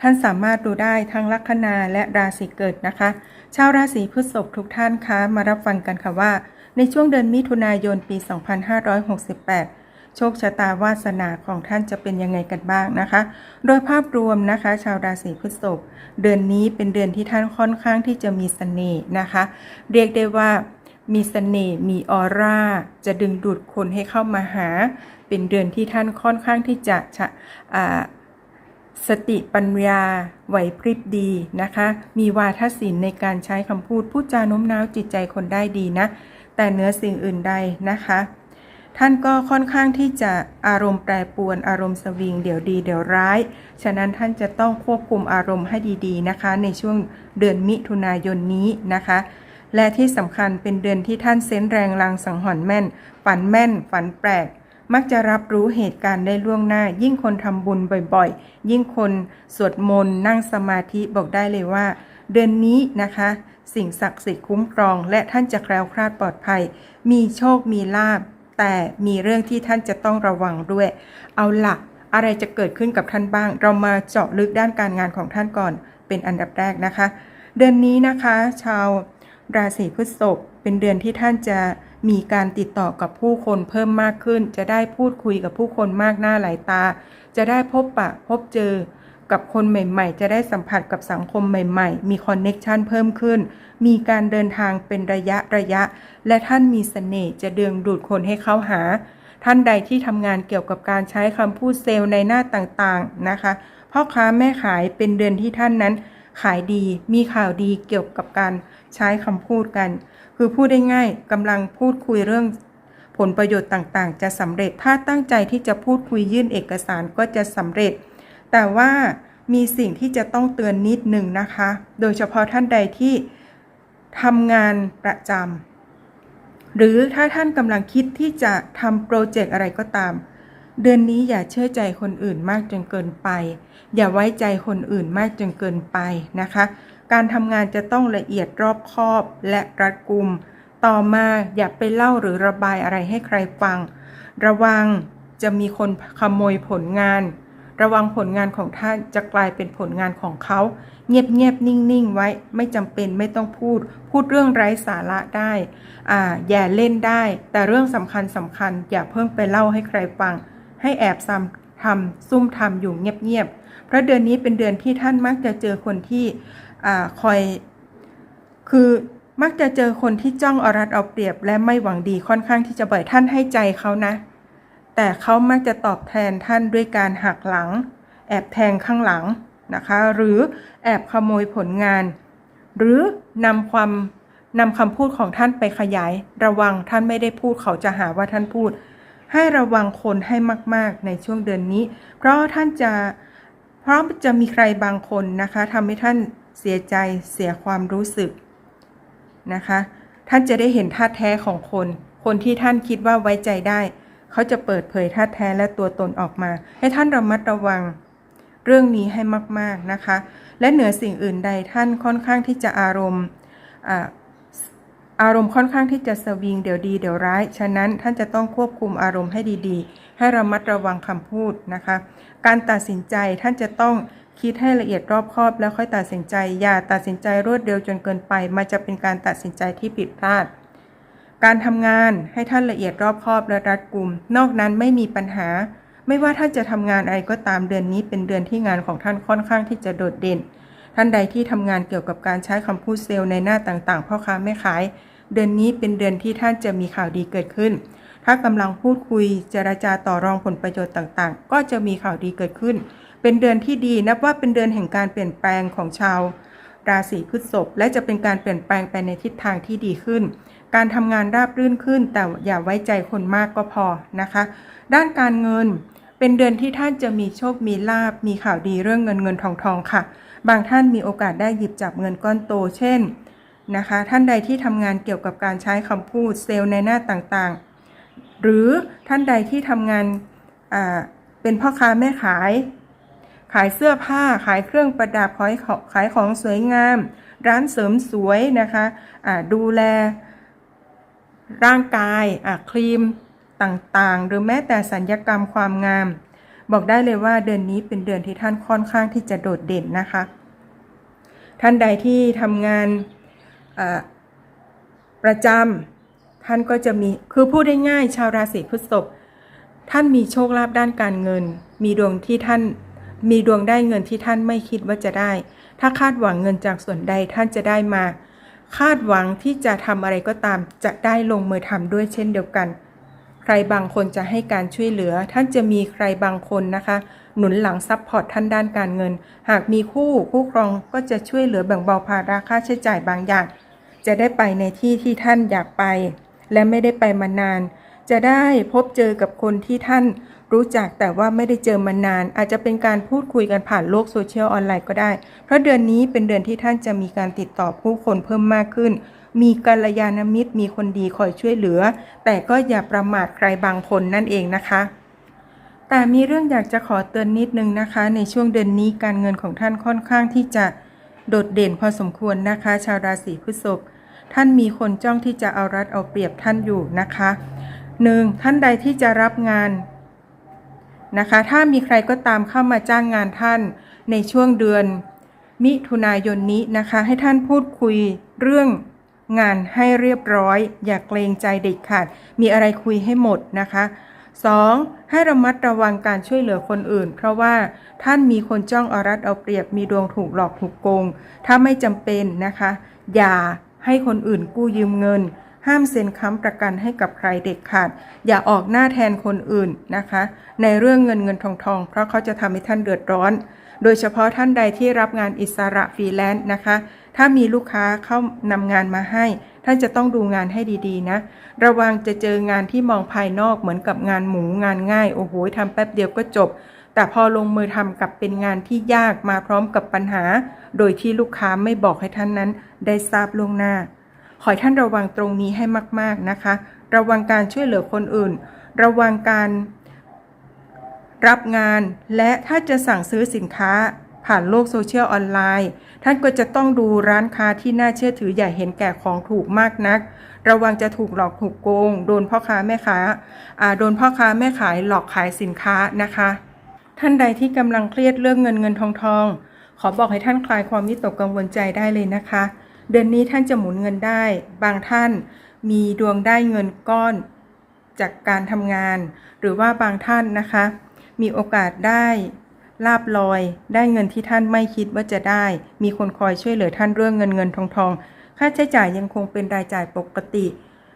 ท่านสามารถดูได้ทั้งลัคนาและราศีเกิดนะคะ ชาวราศีพฤษภทุกท่านคะมารับฟังกันค่ะว่า ในช่วงเดือนมิถุนายนปี 2568 โชคชะตาวาสนาของท่านจะเป็นยังไงกันบ้างนะคะ โดยภาพรวมนะคะ ชาวราศีพฤษภเดือนนี้เป็นเดือนที่ท่านค่อนข้างที่จะมีเสน่ห์นะคะ เรียกได้ว่ามีเสน่ห์มีออร่า จะดึงดูดคนให้เข้ามาหา เป็นเดือนที่ท่านค่อนข้างที่จะะ สติปัญญาไหวพริบดีนะคะ มีวาทศิลป์ในการใช้คำพูดพูดจาโน้มน้าวจิตใจคนได้ดีนะ แต่เหนือสิ่งอื่นใดนะคะ ท่านก็ค่อนข้างที่จะอารมณ์แปรปรวนอารมณ์สวิง เดี๋ยวดีเดี๋ยวร้าย ฉะนั้นท่านจะต้องควบคุมอารมณ์ให้ดีๆนะคะ ในช่วงเดือนมิถุนายนนี้นะคะ และที่สำคัญเป็นเดือนที่ท่านเซนแรงลังสังหรณ์แม่น ฝันแม่น ฝันแปลก มักจะรับรู้เหตุการณ์ได้ล่วงหน้า ยิ่งคนทำบุญบ่อยๆ ยิ่งคนสวดมนต์นั่งสมาธิบอกได้เลยว่า เดือนนี้นะคะ สิ่งศักดิ์สิทธิ์คุ้มครอง และท่านจะแคล้วคลาดปลอดภัย มีโชคมีลาบแต่มีเรื่องที่ท่านจะต้องระวังด้วย เอาหลักอะไรจะเกิดขึ้นกับท่านบ้าง เรามาเจาะลึกด้านการงานของท่านก่อนเป็นอันดับแรกนะคะ เดือนนี้นะคะ ชาว ราศีพฤษภเป็นเดือนที่ท่านจะมีการติดต่อกับผู้คนเพิ่มมากขึ้น จะได้พูดคุยกับผู้คนมากหน้าหลายตา จะได้พบปะพบเจอกับคนใหม่ๆ จะได้สัมผัสกับสังคมใหม่ๆ มีคอนเน็กชันเพิ่มขึ้น มีการเดินทางเป็นระยะระยะ และท่านมีเสน่ห์จะดึงดูดคนให้เข้าหา ท่านใดที่ทำงานเกี่ยวกับการใช้คำพูดเซลล์ในหน้าต่างๆนะคะ พ่อค้าแม่ขายเป็นเดือนที่ท่านนั้น ขายดี มีข่าวดีเกี่ยวกับการใช้คำพูดกัน คือพูดได้ง่ายกำลังพูดคุยเรื่องผลประโยชน์ต่างๆ จะสำเร็จถ้าตั้งใจที่จะพูดคุยยื่นเอกสารก็จะสำเร็จ แต่ว่ามีสิ่งที่จะต้องเตือนนิดหนึ่งนะคะ โดยเฉพาะท่านใดที่ทำงานประจำหรือถ้าท่านกำลังคิดที่จะทำโปรเจกต์อะไรก็ตาม เดือนนี้อย่าเชื่อใจคนอื่นมากจนเกินไป อย่าไว้ใจคนอื่นมากจนเกินไปนะคะ การทำงานจะต้องละเอียดรอบคอบและรัดกุม ต่อมาอย่าไปเล่าหรือระบายอะไรให้ใครฟัง ระวังจะมีคนขโมยผลงาน ระวังผลงานของท่านจะกลายเป็นผลงานของเขา เงียบเงียบๆนิ่งๆไว้ ไม่จำเป็นไม่ต้องพูด พูดเรื่องไร้สาระได้อ่าอย่าเล่นได้ แต่เรื่องสำคัญสำคัญอย่าเพิ่งไปเล่าให้ใครฟัง ให้แอบซ้ำทำซุ่มทำอยู่เงียบๆ เพราะเดือนนี้เป็นเดือนที่ท่านมักจะเจอคนที่อคอย คือมักจะเจอคนที่จ้องเอารัดเอาเปรียบ และไม่หวังดีค่อนข้างที่จะบ่อยท่านให้ใจเขานะ แต่เขามักจะตอบแทนท่านด้วยการหักหลัง แอบแทงข้างหลังนะคะ หรือแอบขโมยผลงาน หรือนำความนำคำพูดของท่านไปขยาย ระวังท่านไม่ได้พูดเขาจะหาว่าท่านพูด ให้ระวังคนให้มาก ๆ ในช่วงเดือนนี้ เพราะท่านจะเพราะจะมีใครบางคนนะคะทำให้ท่านเสียใจเสียความรู้สึกนะคะ ท่านจะได้เห็นท่าแท้ของคน คนที่ท่านคิดว่าไว้ใจได้ เขาจะเปิดเผยท่าแท้และตัวตนออกมา ให้ท่านระมัดระวังเรื่องนี้ให้มาก ๆนะคะ และเหนือสิ่งอื่นใดท่านค่อนข้างที่จะอารมณ์ อาอารมณ์ค่อนข้างที่จะสวิงเดี๋ยวดีเดี๋ยวร้าย ฉะนั้นท่านจะต้องควบคุมอารมณ์ให้ดีๆ ให้ระมัดระวังคำพูดนะคะ การตัดสินใจท่านจะต้องคิดให้ละเอียดรอบคอบแล้วค่อยตัดสินใจ อย่าตัดสินใจรวดเร็วจนเกินไป มันจะเป็นการตัดสินใจที่ผิดพลาด การทำงานให้ท่านละเอียดรอบคอบและรัดกุม นอกนั้นไม่มีปัญหา ไม่ว่าท่านจะทำงานอะไรก็ตามเดือนนี้เป็นเดือนที่งานของท่านค่อนข้างที่จะโดดเด่น ท่านใดที่ทำงานเกี่ยวกับการใช้คำพูดเซลล์ในหน้าต่างๆพ่อค้าแม่ขาย เดือนนี้เป็นเดือนที่ท่านจะมีข่าวดีเกิดขึ้น ถ้ากำลังพูดคุยเจรจาต่อรองผลประโยชน์ต่างๆ ก็จะมีข่าวดีเกิดขึ้น เป็นเดือนที่ดีนับว่าเป็นเดือนแห่งการเปลี่ยนแปลงของชาวราศีพฤษภและจะเป็นการเปลี่ยนแปลงไปในทิศทางที่ดีขึ้น การทำงานราบรื่นขึ้น แต่อย่าไว้ใจคนมากก็พอนะคะ ด้านการเงิน เป็นเดือนที่ท่านจะมีโชคมีลาบมีข่าวดีเรื่องเงินเงินทองทองค่ะ บางท่านมีโอกาสได้หยิบจับเงินก้อนโต เช่นนะคะ ท่านใดที่ทำงานเกี่ยวกับการใช้คำพูดเซลล์ในหน้าต่างๆ หรือท่านใดที่ทำงานอ่าเป็นพ่อค้าแม่ขาย ขายเสื้อผ้าขายเครื่องประดับขายของขายของสวยงาม ร้านเสริมสวยนะคะะดูแลร่างกายครีมต่างๆ หรือแม้แต่สัญญกรรมความงาม บอกได้เลยว่าเดือนนี้เป็นเดือนที่ท่านค่อนข้างที่จะโดดเด่นนะคะ ท่านใดที่ทำงานประจำท่านก็จะมีคือพูดได้ง่ายชาวราศีพฤษภท่านมีโชคลาภด้านการเงิน มีดวงที่ท่านมีดวงได้เงินที่ท่านไม่คิดว่าจะได้ ถ้าคาดหวังเงินจากส่วนใดท่านจะได้มา คาดหวังที่จะทำอะไรก็ตามจะได้ลงมือทำด้วยเช่นเดียวกัน รบางคนจะให้การช่วยเหลือ ท่านจะมีใครบางคนนะคะ หนุนหลังซัพพอร์ตท่านด้านการเงิน หากมีคู่คู่ครองก็จะช่วยเหลือแบ่งเบาภาระค่าใช้จ่ายบางอย่าง จะได้ไปในที่ที่ท่านอยากไป และไม่ได้ไปมานาน จะได้พบเจอกับคนที่ท่านรู้จักแต่ว่าไม่ได้เจอมานาน อาจจะเป็นการพูดคุยกันผ่านโลกโซเชียลออนไลน์ก็ได้ เพราะเดือนนี้เป็นเดือนที่ท่านจะมีการติดต่อผู้คนเพิ่มมากขึ้น มีกัลยาณมิตรมีคนดีคอยช่วยเหลือ แต่ก็อย่าประมาทใครบางคนนั่นเองนะคะแต่มีเรื่องอยากจะขอเตือนนิดนึงนะคะ ในช่วงเดือนนี้การเงินของท่านค่อนข้างที่จะโดดเด่นพอสมควรนะคะ ชาวราศีพฤษภท่านมีคนจ้องที่จะเอารัดเอาเปรียบท่านอยู่นะคะหนึ่งท่านใดที่จะรับงานนะคะ ถ้ามีใครก็ตามเข้ามาจ้างงานท่านในช่วงเดือน มิถุนายนนี้นะคะ ให้ท่านพูดคุยเรื่อง งานให้เรียบร้อย อย่าเกรงใจเด็ดขาด มีอะไรคุยให้หมดนะคะ 2. ให้ระมัดระวังการช่วยเหลือคนอื่น เพราะว่าท่านมีคนจ้องอารัดเอาเปรียบมีดวงถูกหลอกถูกโกง ถ้าไม่จำเป็นนะคะ อย่าให้คนอื่นกู้ยืมเงิน ห้ามเซ็นค้ำประกันให้กับใครเด็ดขาด อย่าออกหน้าแทนคนอื่นนะคะ ในเรื่องเงินเงินทองทอง เพราะเขาจะทำให้ท่านเดือดร้อน โดยเฉพาะท่านใดที่รับงานอิสระฟรีแลนซ์นะคะ ถ้ามีลูกค้าเข้านำงานมาให้ ท่านจะต้องดูงานให้ดีๆนะ ระวังจะเจองานที่มองภายนอกเหมือนกับงานหมูงานง่าย โอ้โหทำแป๊บเดียวก็จบ แต่พอลงมือทำกับเป็นงานที่ยากมาพร้อมกับปัญหา โดยที่ลูกค้าไม่บอกให้ท่านนั้นได้ทราบล่วงหน้า ขอให้ท่านระวังตรงนี้ให้มากๆนะคะ ระวังการช่วยเหลือคนอื่น ระวังการรับงานและถ้าจะสั่งซื้อสินค้า ผ่านโลกโซเชียลออนไลน์ ท่านก็จะต้องดูร้านค้าที่น่าเชื่อถืออย่าเห็นแก่ของถูกมากนัก ระวังจะถูกหลอกถูกโกง โดนพ่อค้าแม่ค้าอ่าโดนพ่อค้าแม่ขายหลอกขายสินค้านะคะ ท่านใดที่กำลังเครียดเรื่องเงินเงินทองทองขอบอกให้ท่านคลายความวิตกกังวลใจได้เลยนะคะ เดือนนี้ท่านจะหมุนเงินได้ บางท่านมีดวงได้เงินก้อนจากการทำงาน หรือว่าบางท่านนะคะ มีโอกาสได้ ลาบลอย ได้เงินที่ท่านไม่คิดว่าจะได้ มีคนคอยช่วยเหลือท่านเรื่องเงินเงินทองทอง ค่าใช้จ่ายยังคงเป็นรายจ่ายปกติ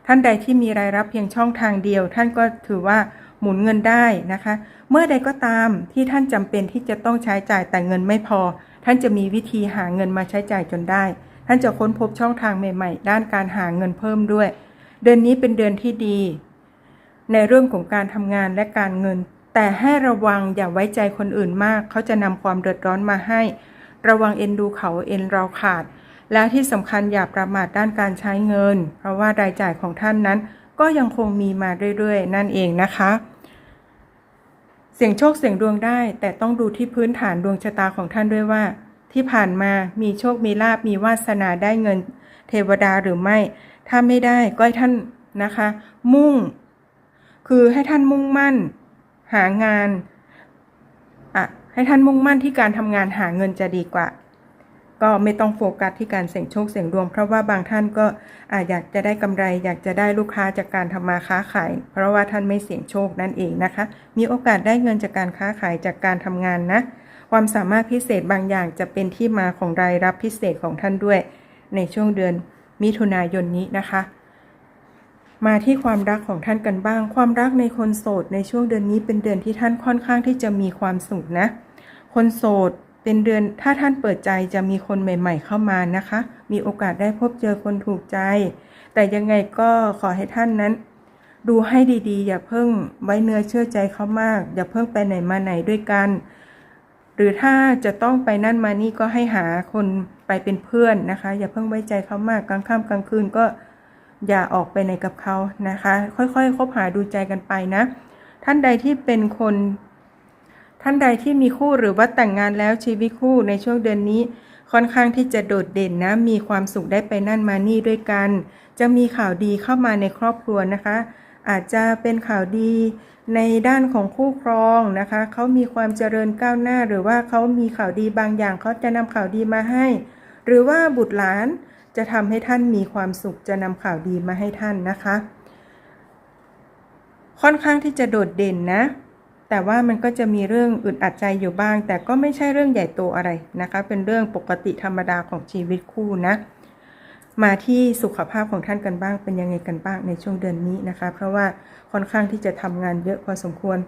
ท่านใดที่มีรายรับเพียงช่องทางเดียว ท่านก็ถือว่าหมุนเงินได้นะคะ เมื่อใดก็ตามที่ท่านจำเป็นที่จะต้องใช้จ่ายแต่เงินไม่พอ ท่านจะมีวิธีหาเงินมาใช้จ่ายจนได้ ท่านจะค้นพบช่องทางใหม่ ๆ ด้านการหาเงินเพิ่มด้วย เดือนนี้เป็นเดือนที่ดี ในเรื่องของการทำงานและการเงิน แต่ให้ระวังอย่าไว้ใจคนอื่นมาก เขาจะนำความเดือดร้อนมาให้ ระวังเอ็นดูเขาเอ็นเราขาด และที่สำคัญอย่าประมาทด้านการใช้เงิน เพราะว่ารายจ่ายของท่านนั้น ก็ยังคงมีมาเรื่อยๆ นั่นเองนะคะ เสี่ยงโชคเสี่ยงดวงได้ แต่ต้องดูที่พื้นฐานดวงชะตาของท่านด้วยว่า ที่ผ่านมามีโชคมีลาบมีวาสนาได้เงิน เทวดาหรือไม่ ถ้าไม่ได้ก็ให้ท่านนะคะ มุ่ง คือให้ท่านมุ่งมั่น หางานอะให้ท่านมุ่งมั่นที่การทำงานหาเงินจะดีกว่า ก็ไม่ต้องโฟกัสที่การเสี่ยงโชคเสี่ยงดวง เพราะว่าบางท่านก็อาอยากจะได้กำไร อยากจะได้ลูกค้าจากการทำมาค้าขาย เพราะว่าท่านไม่เสี่ยงโชคนั่นเองนะคะ มีโอกาสได้เงินจากการค้าขายจากการทำงานนะ ความสามารถพิเศษบางอย่างจะเป็นที่มาของรายรับพิเศษของท่านด้วย ในช่วงเดือนมิถุนายนนี้นะคะ มาที่ความรักของท่านกันบ้าง ความรักในคนโสดในช่วงเดือนนี้เป็นเดือนที่ท่านค่อนข้างที่จะมีความสุขนะ คนโสดเป็นเดือนถ้าท่านเปิดใจจะมีคนใหม่ ๆ เข้ามานะคะ มีโอกาสได้พบเจอคนถูกใจ แต่ยังไงก็ขอให้ท่านนั้น ดูให้ดีๆ อย่าเพิ่งไว้เนื้อเชื่อใจเขามาก อย่าเพิ่งไปไหนมาไหนด้วยกัน หรือถ้าจะต้องไปนั่นมานี่ก็ให้หาคนไปเป็นเพื่อนนะคะ อย่าเพิ่งไว้ใจเขามากกลางค่ำกลางคืนก็ อย่าออกไปไหนกับเขานะคะ ค่อยๆคบหาดูใจกันไปนะ ท่านใดที่เป็นคน ท่านใดที่มีคู่หรือว่าแต่งงานแล้วชีวิตคู่ในช่วงเดือนนี้ ค่อนข้างที่จะโดดเด่นนะ มีความสุขได้ไปนั่นมานี่ด้วยกัน จะมีข่าวดีเข้ามาในครอบครัวนะคะ อาจจะเป็นข่าวดีในด้านของคู่ครองนะคะ เขามีความเจริญก้าวหน้า หรือว่าเขามีข่าวดีบางอย่างเขาจะนำข่าวดีมาให้ หรือว่าบุตรหลาน จะทำให้ท่านมีความสุขจะนำข่าวดีมาให้ท่านนะคะ ค่อนข้างที่จะโดดเด่นนะ แต่ว่ามันก็จะมีเรื่องอึดอัดใจอยู่บ้าง แต่ก็ไม่ใช่เรื่องใหญ่โตอะไรนะคะ เป็นเรื่องปกติธรรมดาของชีวิตคู่นะมาที่สุขภาพของท่านกันบ้างเป็นยังไงกันบ้างในช่วงเดือนนี้นะคะ เพราะว่าค่อนข้างที่จะทำงานเยอะพอสมควร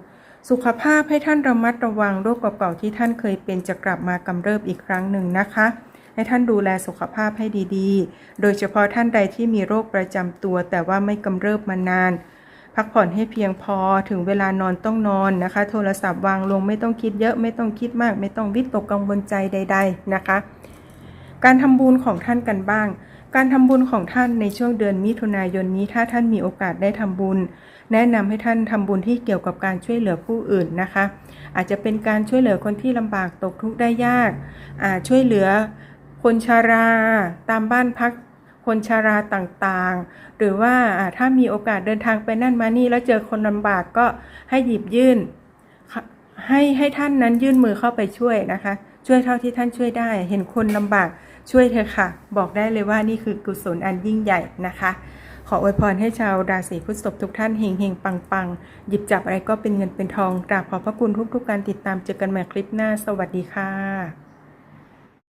สุขภาพให้ท่านระมัดระวังโรคเก่าๆที่ท่านเคยเป็นจะกลับมากำเริบอีกครั้งหนึ่งนะคะ ให้ท่านดูแลสุขภาพให้ดีๆ โดยเฉพาะท่านใดที่มีโรคประจำตัว แต่ว่าไม่กำเริบมานาน พักผ่อนให้เพียงพอถึงเวลานอนต้องนอนนะคะ โทรศัพท์วางลงไม่ต้องคิดเยอะไม่ต้องคิดมาก ไม่ต้องวิตกกังวลใจใด ๆนะคะ การทำบุญของท่านกันบ้างการทำบุญของท่านในช่วงเดือนมิถุนายนนี้ถ้าท่านมีโอกาสได้ทำบุญ แนะนำให้ท่านทำบุญที่เกี่ยวกับการช่วยเหลือผู้อื่นนะคะ อาจจะเป็นการช่วยเหลือคนที่ลำบากตกทุกข์ได้ยากอ่าช่วยเหลือ คนชาราตามบ้านพักคนชาราต่างๆ หรือว่าถ้ามีโอกาสเดินทางไปนั่นมานี่แล้วเจอคนลำบากก็ให้หยิบยื่น ให้ให้ท่านนั้นยื่นมือเข้าไปช่วยนะคะ ช่วยเท่าที่ท่านช่วยได้ เห็นคนลำบากช่วยเถอะค่ะ บอกได้เลยว่านี่คือกุศลอันยิ่งใหญ่นะคะ ขออวยพรให้ชาวราศีพฤษภทุกท่านเฮงเฮงปังปังหยิบจับอะไรก็เป็นเงินเป็นทองกราบขอบพระคุณทุกๆการติดตามเจอกันใหม่คลิปหน้า สวัสดีค่ะ